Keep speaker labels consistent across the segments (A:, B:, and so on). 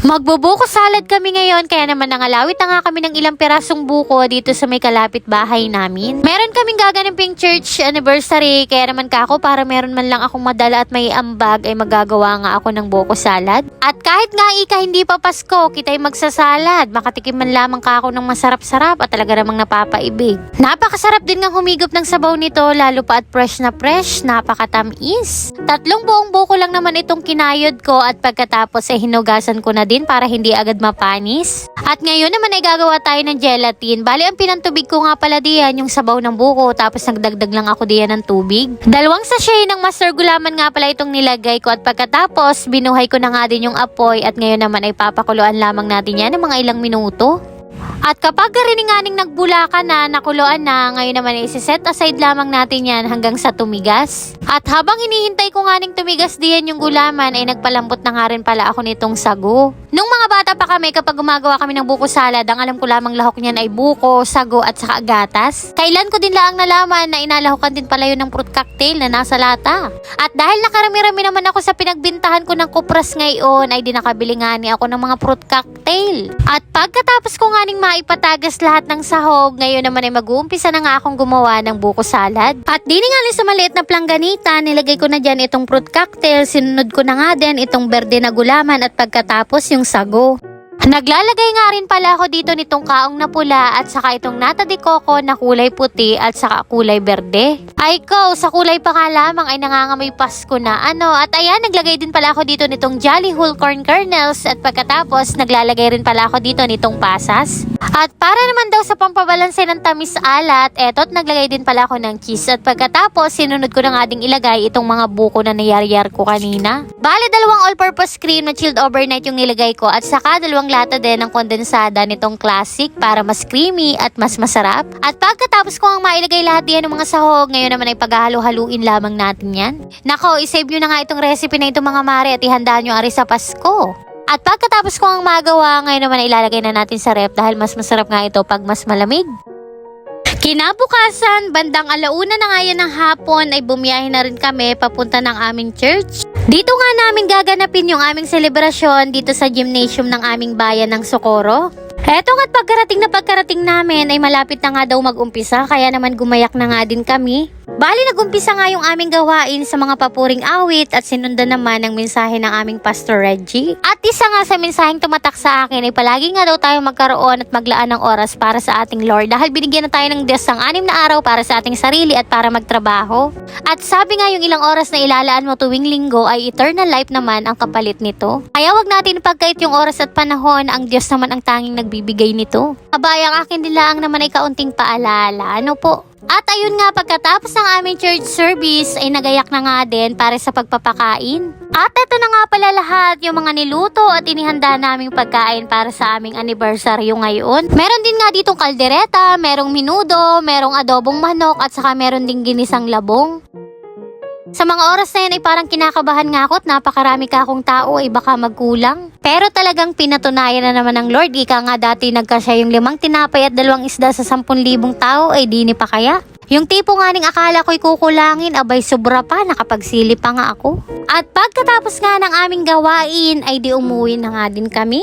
A: Magbubuko salad kami ngayon kaya naman nangalawit na nga kami ng ilang pirasong buko dito sa may kalapit bahay namin. Meron kaming gaganamping church anniversary kaya naman kako para meron man lang akong madala at may ambag ay magagawa nga ako ng buko salad. At kahit nga ika hindi pa Pasko, kita'y magsasalad. Makatikim man lamang kako ng masarap-sarap at talaga namang napapaibig. Napakasarap din ng humigop ng sabaw nito lalo pa at fresh na fresh, napakatamis. Tatlong buong buko lang naman itong kinayod ko at pagkatapos ay hinugasan ko na din para hindi agad mapanis. At ngayon naman ay gagawa tayo ng gelatin. Bali ang pinantubig ko nga pala diyan yung sabaw ng buko tapos nagdagdag lang ako diyan ng tubig. Dalawang sachet ng master gulaman nga pala itong nilagay ko at pagkatapos binuhay ko na nga din yung apoy at ngayon naman ay papakuluan lamang natin yan ng mga ilang minuto. At kapag karininganing nagbula ka na, nakuluan na, ngayon naman ay set aside lamang natin yan hanggang sa tumigas. At habang hinihintay ko nga ning tumigas diyan yung gulaman, ay nagpalambot na nga rin pala ako nitong sago. Nung mga bata pa kami, kapag gumagawa kami ng buko salad, ang alam ko lamang lahok niyan ay buko, sago at saka gatas. Kailan ko din laang nalaman na inalahokan din pala yun ng fruit cocktail na nasa lata. At dahil nakarami-rami naman ako sa pinagbintahan ko ng kupras ngayon, ay di nakabili nga ni ako ng mga fruit cocktail. At pagkatapos ko nga ning maipatagas lahat ng sahog, ngayon naman ay mag-uumpisa na nga akong gumawa ng buko salad. At di nga sa maliit na plangganita, nilagay ko na dyan itong fruit cocktail, sinunod ko na nga din itong berde na gulaman at pagkatapos yung sago. Naglalagay nga rin pala ako dito nitong kaong na pula at saka itong nata de coco na kulay puti at saka kulay berde. Ay ko, sa kulay pa nga lamang ay nangangamoy Pasko na ano. At ayan, naglagay din pala ako dito nitong Jolly Whole Corn Kernels at pagkatapos naglalagay rin pala ako dito nitong pasas. At para naman daw sa pampabalanse ng tamis alat, eto't naglagay din pala ako ng cheese at pagkatapos sinunod ko na nga ding ilagay itong mga buko na nayar-yar ko kanina. Bale, dalawang all-purpose cream na chilled overnight yung nilagay ko at saka dalawang lata din ng kondensada nitong classic para mas creamy at mas masarap. At pagkatapos ko ang mailagay lahat diyan ng mga sahog, ngayon naman ay paghahalo-haluin lamang natin yan. Nako, isave nyo na nga itong recipe na ito mga mare at ihandaan nyo ari sa Pasko. At pagkatapos ko ang magawa, ngayon naman ay ilalagay na natin sa rep dahil mas masarap nga ito pag mas malamig. Kinabukasan, bandang alauna na nga yan ng hapon ay bumiyahe na rin kami papunta ng aming church. Dito nga namin gaganapin yung aming selebrasyon dito sa gymnasium ng aming bayan ng Socorro. Eto nga't pagkarating na pagkarating namin ay malapit na nga daw mag-umpisa kaya naman gumayak na nga din kami. Bali nag-umpisa nga yung aming gawain sa mga papuring awit at sinundan naman ang mensahe ng aming Pastor Reggie. At isa nga sa mensaheng tumatak sa akin ay palagi nga daw tayo magkaroon at maglaan ng oras para sa ating Lord dahil binigyan na tayo ng Diyos ng anim na araw para sa ating sarili at para magtrabaho. At sabi nga yung ilang oras na ilalaan mo tuwing linggo ay eternal life naman ang kapalit nito. Kaya wag natin pagkait yung oras at panahon, ang Diyos naman ang tanging nagbibigay nito. Abay, ang akin nilaang naman ay kaunting paalala. Ano po? At ayun nga, pagkatapos ng aming church service ay nagayak na nga din para sa pagpapakain. At ito na nga pala lahat yung mga niluto at inihanda naming pagkain para sa aming anniversary ngayon. Meron din nga ditong kaldereta, merong minudo, merong adobong manok at saka meron ding ginisang labong. Sa mga oras na yun ay parang kinakabahan nga ako at napakarami ka akong tao ay baka magkulang. Pero talagang pinatunayan na naman ng Lord. Ika nga dati nagkasya yung limang tinapay at dalawang isda sa 10,000 tao ay di ni pa kaya. Yung tipo nga ning akala ko'y kukulangin, abay sobra pa, nakapagsili pa nga ako. At pagkatapos nga ng aming gawain ay di umuwi na nga din kami.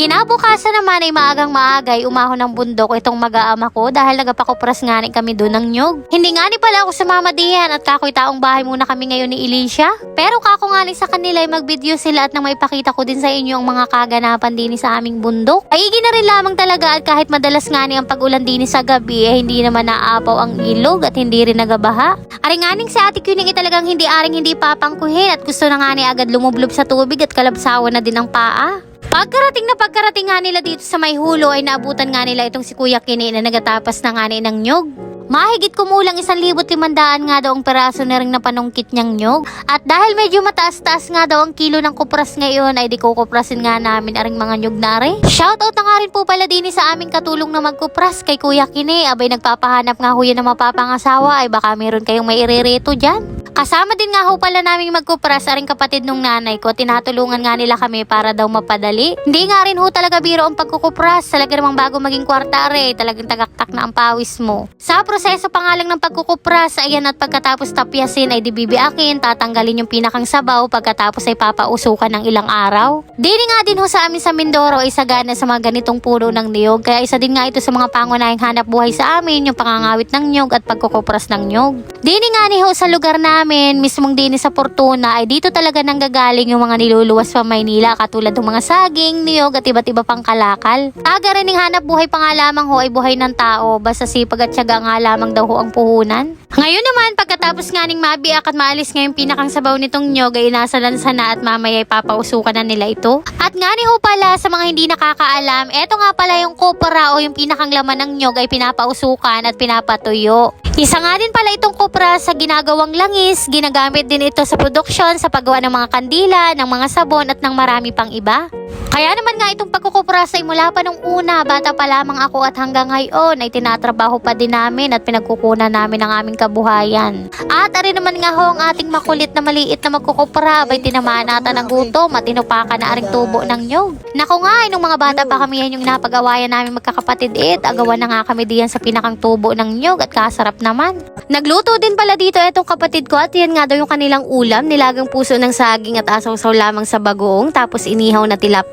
A: Kinabukasan naman ay maagang maagay umahon ng bundok itong mag-aama ko dahil nagapakupras nga rin kami doon ng nyog. Hindi nga ni pala ako sumama diyan at kakoy taong bahay muna kami ngayon ni Alicia. Pero kako nga ni sa kanila ay mag-video sila at nang maipakita ko din sa inyo ang mga kaganapan din sa aming bundok. Ay na rin lamang talaga at kahit madalas nga ni ang pag-ulan din sa gabi eh hindi naman naapaw ang ilog at hindi rin nagabaha. Aring nga ning sa ate Kuning ay talagang hindi aring hindi papangkuhin at gusto na nga ni agad lumublob sa tubig at kalabsawan na din ang paa. Pagkarating na pagkarating nga nila dito sa may hulo ay naabutan nga nila itong si Kuya Kini na nagatapas na nga ng nyog. Mahigit kumulang isang libot limandaan nga daw ang peraso na rin na panungkit niyang nyog. At dahil medyo mataas-taas nga daw ang kilo ng kupras ngayon ay di kukuprasin nga namin aring mga nyog na rin. Shoutout na nga rin po pala din sa aming katulong na magkupras kay Kuya Kini. Abay nagpapahanap nga huya na mapapangasawa ay baka meron kayong may irereto dyan. Kasama din nga ho pala namin magkupras aring kapatid nung nanay ko. Tinatulungan nga nila kami para daw mapadali. Hindi nga rin ho talaga biro ang pagkukupras. Talaga namang bago maging kwarta are, talagang tagaktak na ang pawis mo. Sa proseso pa nga lang ng pagkukupras, ayan at pagkatapos tapyasin ay dibibiakin, tatanggalin yung pinakang sabaw, pagkatapos ay papausukan ng ilang araw. Dini nga din ho sa amin sa Mindoro ay sagana sa mga ganitong puno ng niyog. Kaya isa din nga ito sa mga pangunahing hanap buhay sa amin, yung pangangawit ng nyog at pagkukupras ng nyog. Dini nga ni ho sa lugar namin, mismong dini sa Fortuna, ay dito talaga nanggagaling yung mga niluluwas pa Maynila katulad ng mga saging, niyog at iba't iba pang kalakal. Aga rin hanap buhay pa nga lamang ho ay buhay ng tao, basta sipag at syaga nga lamang daw ho ang puhunan. Ngayon naman, pagkatapos nga ning mabiyak at maalis nga yung pinakang sabaw nitong nyog ay nasa lansa na at mamaya ay papausukan na nila ito. At nga ni ho pala sa mga hindi nakakaalam, eto nga pala yung kopra o yung pinakang laman ng nyog ay pinapausukan at pinapatuyo. Isa nga din pala itong kopra sa ginagawang langis, ginagamit din ito sa produksyon sa paggawa ng mga kandila, ng mga sabon at ng marami pang iba. Kaya naman nga itong pagkukupras ay mula pa nung una, bata pa lamang ako at hanggang ngayon ay tinatrabaho pa din namin at pinagkukunan namin ang aming kabuhayan. At ari naman nga ho ang ating makulit na maliit na magkukupra, ay tinamaan nata ng gutom at tinupakan na aring tubo ng nyog. Naku nga, ay nung mga bata pa kami yan yung napagawayan namin magkakapatid it, agawan na nga kami diyan sa pinakang tubo ng nyog at kasarap naman. Nagluto din pala dito etong kapatid ko at yan nga daw yung kanilang ulam, nilagang puso ng saging at asaw-saw lamang sa bagoong tapos inihaw na tilapia.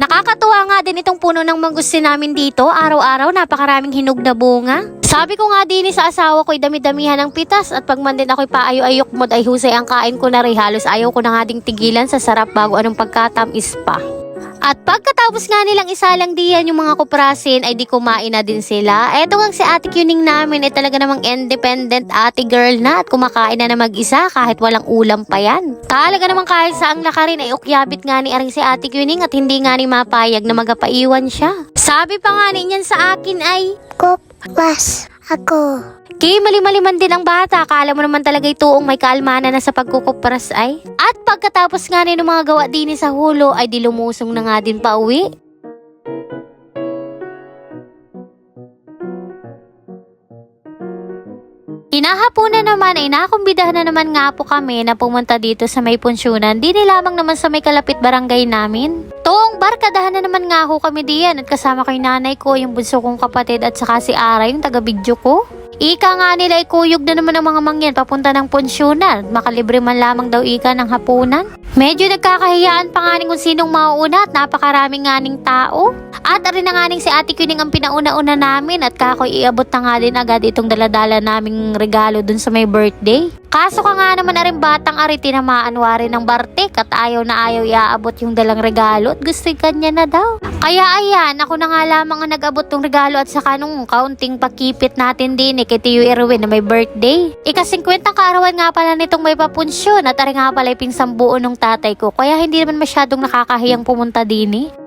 A: Nakakatuwa nga din itong puno ng mangustin namin dito. Araw-araw napakaraming hinog na bunga. Sabi ko nga din sa asawa ko'y dami-damihan ng pitas at pag man din ako'y paayo-ayok mo ay husay ang kain ko na rin. Halos ayaw ko na nga ding tigilan sa sarap bago anong pagkatamis pa. At pagkatapos nga nilang isalang diyan yung mga kuprasin ay di kumain na din sila. Eto nga si ate Kuning namin ay talaga namang independent ate girl na at kumakain na na mag-isa kahit walang ulam pa yan. Talaga namang kahit saang lakarin ay ukyabit nga ni aring si ate Kuning at hindi nga ni mapayag na magapaiwan siya. Sabi pa nga ni niyan sa akin ay,
B: Kupras ako.
A: Kay mali-maliman din ang bata, akala mo naman talaga ituong may kaalmana na sa pagkukupras ay. At pagkatapos nga ni ng mga gawa din sa hulo ay di lumusong na nga din pa uwi. Hinahapunan naman ay nakumbidahan na naman nga po kami na pumunta dito sa may punsyonan. Di lamang naman sa may kalapit barangay namin. Toong barkadahan na naman nga ho kami diyan at kasama kay nanay ko, yung bunso kong kapatid at saka si Ara, yung taga-video ko. Ika nga nila ikuyog na naman ang mga mangyan papunta ng punsyonan. Makalibre man lamang daw ika ng hapunan. Medyo nagkakahiyaan pa nga kung sinong mauuna at napakaraming nga ning tao. At rin na nga ning si Ate Kuning ang pinauna-una namin at kakoy iabot na nga din agad itong daladala naming regalo dun sa may birthday. Kaso ka nga naman na rin batang ari tinamaan wari ng bartik at ayaw na ayaw iaabot yung dalang regalo at gusto kanya na daw. Kaya ayan, ako na nga lamang ang nag-abot ng regalo at saka nung kaunting pagkipit natin din eh, kay Tiyo Erwin na may birthday. Ika-50 kaarawan nga pala nitong may papunsyon at ari nga pala pinsang buo ng tatay ko kaya hindi naman masyadong nakakahiyang pumunta din eh.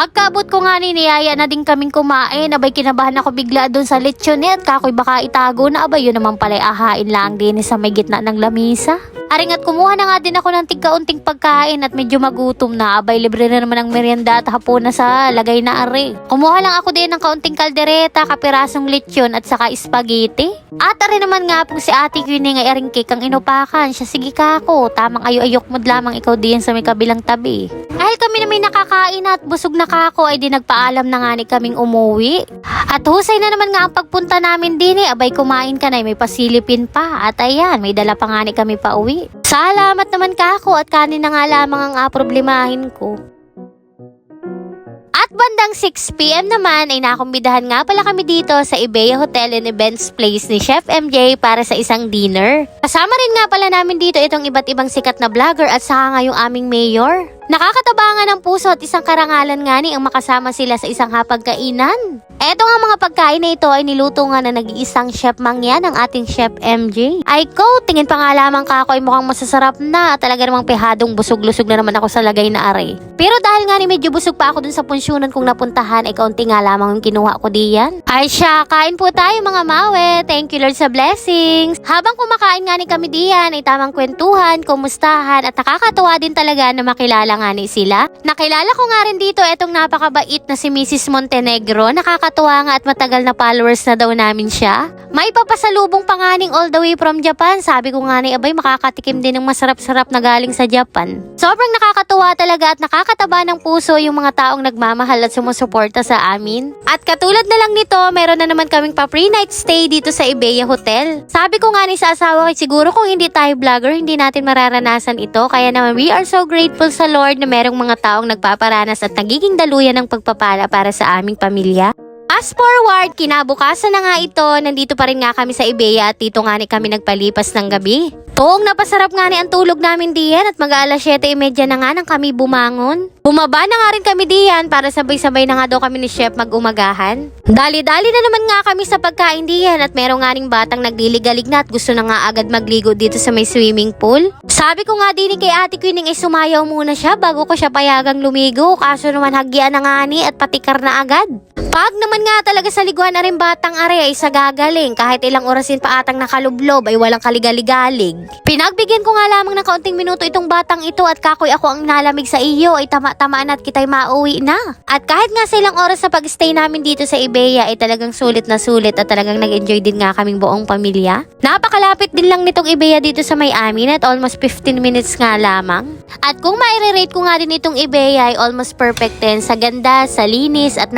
A: Pagkaabot ko nga ni niyaya na din kaming kumain, abay kinabahan ako bigla doon sa lechonette, kakoy baka itago na abay yun naman pala ahain lang din sa may gitna ng lamisa. Aring at kumuha na nga din ako ng tigkaunting pagkain at medyo magutom na, abay libre na naman ang merienda at hapon na sa lagay na ari. Kumuha lang ako din ng kaunting kaldereta, kapirasong lechon at saka spaghetti. At ari naman nga po si ate Queenie nga aring cake ang inupakan, siya sige kako, tamang ayo-ayok mo lamang ikaw diyan sa may kabilang tabi. Dahil kami na may nakakain at busog na kako ay di nagpaalam na nga ni kaming umuwi. At husay na naman nga ang pagpunta namin din eh, abay kumain ka na may pasilipin pa. At ayan, may dala pa nga ni kami pa uwi. Salamat naman kako at kanin na nga lamang ang ah, problemahin ko. At bandang 6pm naman ay nakumbidahan nga pala kami dito sa Ibeya Hotel and Events Place ni Chef MJ para sa isang dinner. Kasama rin nga pala namin dito itong iba't ibang sikat na vlogger at saka nga yung aming mayor. Nakakatabangan ng puso at isang karangalan nga ni ang makasama sila sa isang hapagkainan. Eto nga mga pagkain na ito ay niluto nga na nag-iisang chef mangyan ng ating chef MJ. Ay ko, tingin pa nga lamang ka ako ay mukhang masasarap na. Talaga namang pehadong busog-lusog na naman ako sa lagay na are. Pero dahil nga ni medyo busog pa ako dun sa punsyonan kong napuntahan ay kaunti nga lamang yung kinuha ko diyan. Ay siya, kain po tayo mga mawe. Thank you Lord sa blessings. Habang kumakain nga ni kami diyan ay tamang kwentuhan, kumustahan at nakakatuwa din talaga na makilala ni sila. Nakilala ko nga rin dito etong napakabait na si Mrs. Montenegro. Nakakatuwa nga at matagal na followers na daw namin siya. May papasalubong pa nga all the way from Japan. Sabi ko nga ni Abay makakatikim din ng masarap-sarap na galing sa Japan. Sobrang nakakatuwa talaga at nakakataba ng puso yung mga taong nagmamahal at sumusuporta sa amin. At katulad na lang nito, meron na naman kaming pa free night stay dito sa Ibeya Hotel. Sabi ko nga ni sa asawa ko, siguro kung hindi tayo vlogger, hindi natin mararanasan ito. Kaya naman we are so grateful sa Lord na merong mga taong nagpaparanas at nagiging daluyan ng pagpapala para sa aming pamilya. Fast forward, kinabukasan na nga ito, nandito pa rin nga kami sa Ibeya at dito nga ni kami nagpalipas ng gabi. Toong napasarap nga ni ang tulog namin diyan at mag-aalas 7.30 na nga nang kami bumangon. Bumaba na nga rin kami diyan para sabay-sabay na nga daw kami ni Chef mag-umagahan. Dali-dali na naman nga kami sa pagkain diyan at meron nga ring batang nagliligalig na at gusto na nga agad magligo dito sa may swimming pool. Sabi ko nga din kay Ate Queen ay sumayaw muna siya bago ko siya payagang lumigo kaso naman hagyan na nga ni at patikar na agad. Pag naman nga talaga sa liguan na rin batang are ay sa gagaling kahit ilang orasin pa atang nakalublob ay walang kaligaligalig. Pinagbigyan ko nga lamang ng kaunting minuto itong batang ito at kakoy ako ang nalamig sa iyo ay tama-tamaan at kita'y mauwi na. At kahit nga sa ilang oras sa pag-stay namin dito sa Ibeya ay talagang sulit na sulit at talagang nag-enjoy din nga kaming buong pamilya. Napakalapit din lang nitong Ibeya dito sa may amin at almost 15 minutes nga lamang. At kung maire-rate ko nga din itong Ibeya ay almost perfect din sa ganda, sa linis at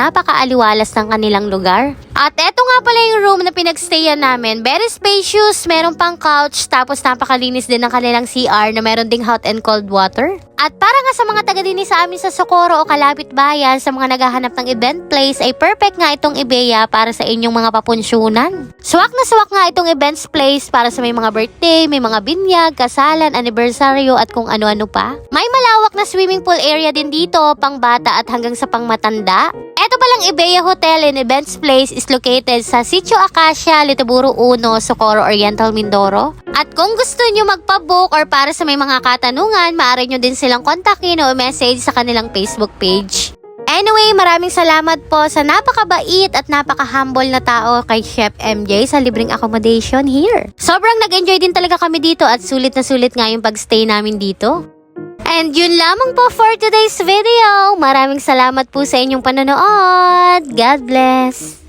A: napakaaliwalas ng kanilang lugar. At eto nga pala yung room na pinagstayan namin. Very spacious, meron pang couch, tapos napakalinis din ng kanilang CR na meron ding hot and cold water. At para nga sa mga taga dini sa amin sa Socorro o Kalapit Bayan, sa mga naghahanap ng event place, ay perfect nga itong Ibeya para sa inyong mga papunsyonan. Swak na swak nga itong events place para sa may mga birthday, may mga binyag, kasalan, anibersaryo at kung ano-ano pa. May malawak na swimming pool area din dito, pang bata at hanggang sa pang matanda. Ito palang Ibeya Hotel and Events Place is located sa Sitio Acacia, Lituburo 1, Socorro Oriental, Mindoro. At kung gusto nyo magpabook or para sa may mga katanungan, maaari nyo din silang kontakin o message sa kanilang Facebook page. Anyway, maraming salamat po sa napakabait at napaka-humble na tao kay Chef MJ sa libreng accommodation here. Sobrang nag-enjoy din talaga kami dito at sulit na sulit nga yung pagstay namin dito. And yun lamang po for today's video. Maraming salamat po sa inyong panonood. God bless.